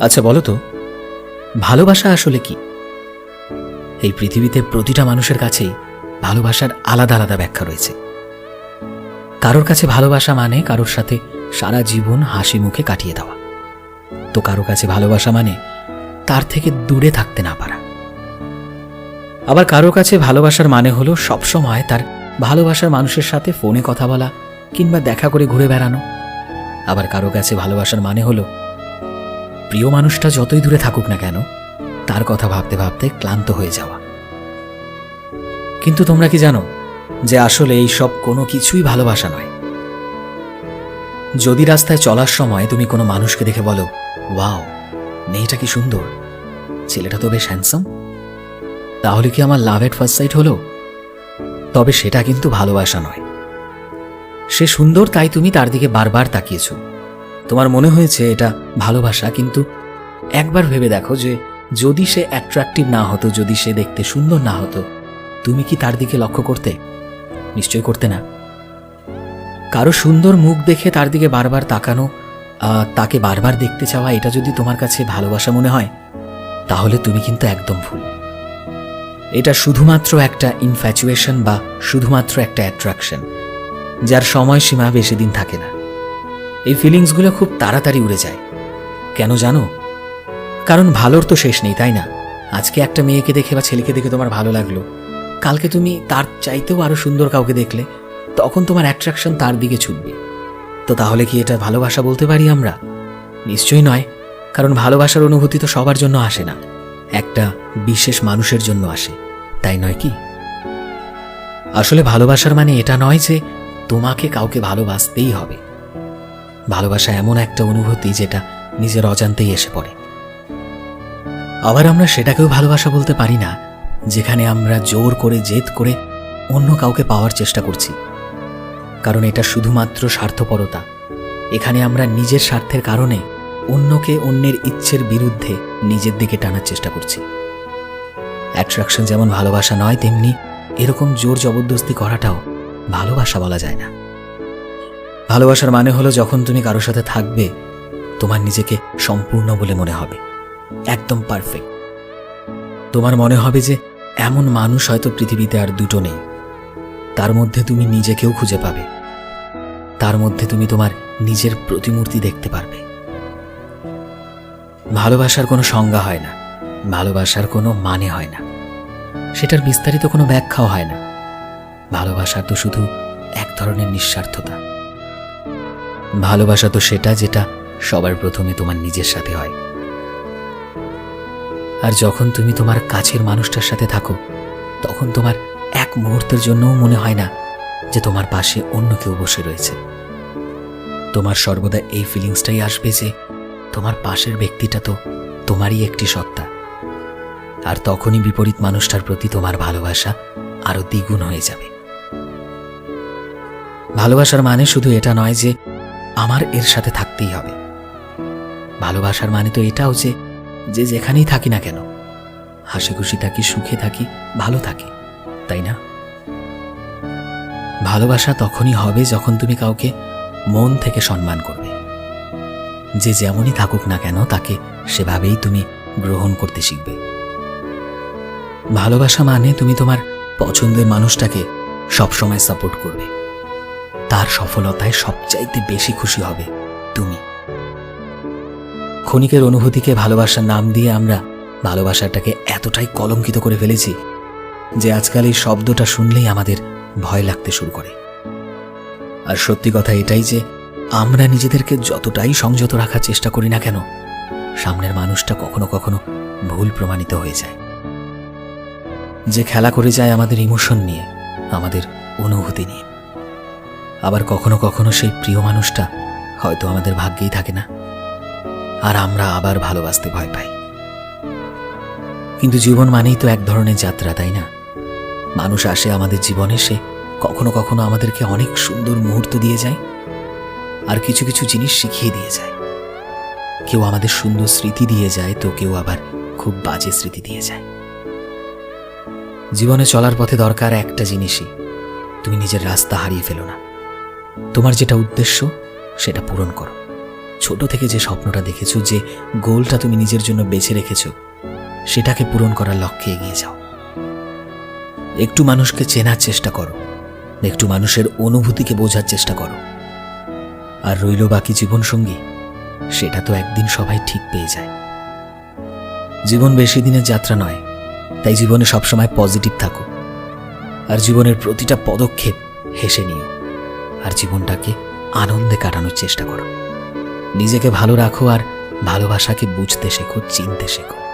আচ্ছা বলো তো, ভালোবাসা আসলে কি? এই পৃথিবীতে প্রতিটা মানুষের কাছেই ভালোবাসার আলাদা আলাদা ব্যাখ্যা রয়েছে। কারোর কাছে ভালোবাসা মানে কারোর সাথে সারা জীবন হাসি মুখে কাটিয়ে দেওয়া। তো কারও কাছে ভালোবাসা মানে তার থেকে দূরে থাকতে না পারা। আবার কারও কাছে ভালোবাসার মানে হলো সবসময় তার ভালোবাসার মানুষের সাথে ফোনে কথা বলা কিংবা দেখা করে ঘুরে বেড়ানো। আবার কারও কাছে ভালোবাসার মানে হলো প্রিয় মানুষটা যতই দূরে থাকুক না কেন, তার কথা ভাবতে ভাবতে ক্লান্ত হয়ে যাওয়া। কিন্তু তোমরা কি জানো যে আসলে এই সব কোনো কিছুই ভালোবাসা নয়? যদি রাস্তায় চলার সময় তুমি কোনো মানুষকে দেখে বলো, ওয়াও, মেয়েটা কি সুন্দর, ছেলেটা তো বেশ হ্যান্ডসাম তাহলে কি আমার লাভ এট ফার্স্ট সাইট হলো? তবে সেটা কিন্তু ভালোবাসা নয়। সে সুন্দর তাই তুমি তার দিকে বারবার তাকিয়েছো। তোমার মনে হয়েছে এটা ভালোবাসা, কিন্তু একবার ভেবে দেখো যে যদি সে অ্যাট্রাকটিভ না হতো, যদি সে দেখতে সুন্দর না হতো, তুমি কি তার দিকে লক্ষ্য করতে? নিশ্চয় করতে না। কারও সুন্দর মুখ দেখে তার দিকে বারবার তাকানো তাকে বারবার দেখতে চাওয়া, এটা যদি তোমার কাছে ভালোবাসা মনে হয়, তাহলে তুমি কিন্তু একদম ভুল। এটা শুধুমাত্র একটা ইনফ্যাচুয়েশন বা শুধুমাত্র একটা অ্যাট্রাকশন যার সময়সীমা বেশি দিন থাকে না। এই ফিলিংসগুলো খুব তাড়াতাড়ি উড়ে যায়। কেন জানো? কারণ ভালোর তো শেষ নেই, তাই না? আজকে একটা মেয়েকে দেখে বা ছেলেকে দেখে তোমার ভালো লাগল। কালকে তুমি তার চাইতেও আরও সুন্দর কাউকে দেখলে, তখন তোমার অ্যাট্রাকশন তার দিকে ছুটবে। তো তাহলে কি এটা ভালোবাসা বলতে পারি আমরা? নিশ্চয়ই নয়, কারণ ভালোবাসার অনুভূতি তো সবার জন্য আসে না। একটা বিশেষ মানুষের জন্য আসে, তাই নয় কি? আসলে ভালোবাসার মানে এটা নয় যে তোমাকে কাউকে ভালোবাসতেই হবে। ভালোবাসা এমন একটা অনুভূতি যেটা নিজের অজান্তেই এসে পড়ে। আবার আমরা সেটাকেও ভালোবাসা বলতে পারি না, যেখানে আমরা জোর করে, জেদ করে অন্য কাউকে পাওয়ার চেষ্টা করছি। কারণ এটা শুধুমাত্র স্বার্থপরতা। এখানে আমরা নিজের স্বার্থের কারণে অন্যকে অন্যের ইচ্ছের বিরুদ্ধে নিজের দিকে টানার চেষ্টা করছি। অ্যাট্রাকশন যেমন ভালোবাসা নয়, তেমনি এরকম জোর জবরদস্তি করাটাও ভালোবাসা বলা যায় না। ভালোবাসার মানে হলো যখন তুমি কারোর সাথে থাকবে, তোমার নিজেকে সম্পূর্ণ বলে মনে হবে। একদম পারফেক্ট তোমার মনে হবে যে এমন মানুষ হয়তো পৃথিবীতে আর দুটো নেই। তার মধ্যে তুমি নিজেকেও খুঁজে পাবে। তার মধ্যে তুমি তোমার নিজের প্রতিমূর্তি দেখতে পারবে। ভালোবাসার কোনো সংজ্ঞা হয় না। ভালোবাসার কোনো মানে হয় না। সেটার বিস্তারিত কোনো ব্যাখ্যাও হয় না। ভালোবাসা তো শুধু এক ধরনের নিঃস্বার্থতা। ভালোবাসা তো সেটা যেটা সবার প্রথমে তোমার নিজের সাথে হয়। আর যখন তুমি তোমার কাছের মানুষটার সাথে থাকো, তখন তোমার এক মুহূর্তের জন্যও মনে হয় না যে তোমার পাশে অন্য কেউ বসে রয়েছে। তোমার সর্বদা এই ফিলিংসটাই আসবে যে তোমার পাশের ব্যক্তিটা তো তোমারই একটি সত্তা। আর তখনই বিপরীত মানুষটার প্রতি তোমার ভালোবাসা আরও দ্বিগুণ হয়ে যাবে। ভালোবাসার মানে শুধু এটা নয় যে আমার এর সাথে থাকতেই হবে। ভালোবাসার মানে তো এটাও যে যে যেখানেই থাকি না কেন হাসি খুশি থাকি, সুখে থাকি, ভালো থাকি, তাই না? ভালোবাসা তখনই হবে যখন তুমি কাউকে মন থেকে সম্মান করবে। যে যেমনই থাকুক না কেন, তাকে সেভাবেই তুমি গ্রহণ করতে শিখবে। ভালোবাসা মানে তুমি তোমার পছন্দের মানুষটাকে সবসময় সাপোর্ট করবে। তার সফলতায় সবচাইতে বেশি খুশি হবে তুমি। ক্ষণিকের অনুভূতিকে ভালোবাসার নাম দিয়ে আমরা ভালোবাসাটাকে এতটাই কলঙ্কিত করে ফেলেছি যে আজকাল এই শব্দটা শুনলেই আমাদের ভয় লাগতে শুরু করে। আর সত্যি কথা এটাই যে আমরা নিজেদেরকে যতটাই সংযত রাখার চেষ্টা করি না কেন, সামনের মানুষটা কখনো কখনো ভুল প্রমাণিত হয়ে যায়। যে খেলা করে যায় আমাদের ইমোশন নিয়ে, আমাদের অনুভূতি নিয়ে। আবার কখনো কখনো সেই প্রিয় মানুষটা হয়তো আমাদের ভাগ্যেই থাকে না। আর আমরা আবার ভালোবাসতে ভয় পাই। কিন্তু জীবন মানেই তো এক ধরনের যাত্রা, তাই না? মানুষ আসে আমাদের জীবনে, সে কখনো কখনো আমাদেরকে অনেক সুন্দর মুহূর্ত দিয়ে যায় আর কিছু কিছু জিনিস শিখিয়ে দিয়ে যায়। কেউ আমাদের সুন্দর স্মৃতি দিয়ে যায়, তো কেউ আবার খুব বাজে স্মৃতি দিয়ে যায়। জীবনে চলার পথে দরকার একটা জিনিসই, তুমি নিজের রাস্তা হারিয়ে ফেলো না। তোমার যেটা উদ্দেশ্য, সেটা পূরণ করো। ছোট থেকে যে স্বপ্নটা দেখেছ, যে গোলটা তুমি নিজের জন্য বেছে রেখেছো, সেটাকে পূরণ করার লক্ষ্যে এগিয়ে যাও। একটু মানুষকে চেনার চেষ্টা করো, একটু মানুষের অনুভূতিকে বোঝার চেষ্টা করো। আর রইল বাকি জীবনসঙ্গী, সেটা তো একদিন সবাই ঠিক পেয়ে যায়। জীবন বেশি দিনের যাত্রা নয়, তাই জীবনে সবসময় পজিটিভ থাকো। আর জীবনের প্রতিটা পদক্ষেপ হেসে নিও। আর জীবনটাকে আনন্দে কাটানোর চেষ্টা করো। নিজেকে ভালো রাখো আর ভালোবাসাকে বুঝতে শেখো, চিনতে শেখো।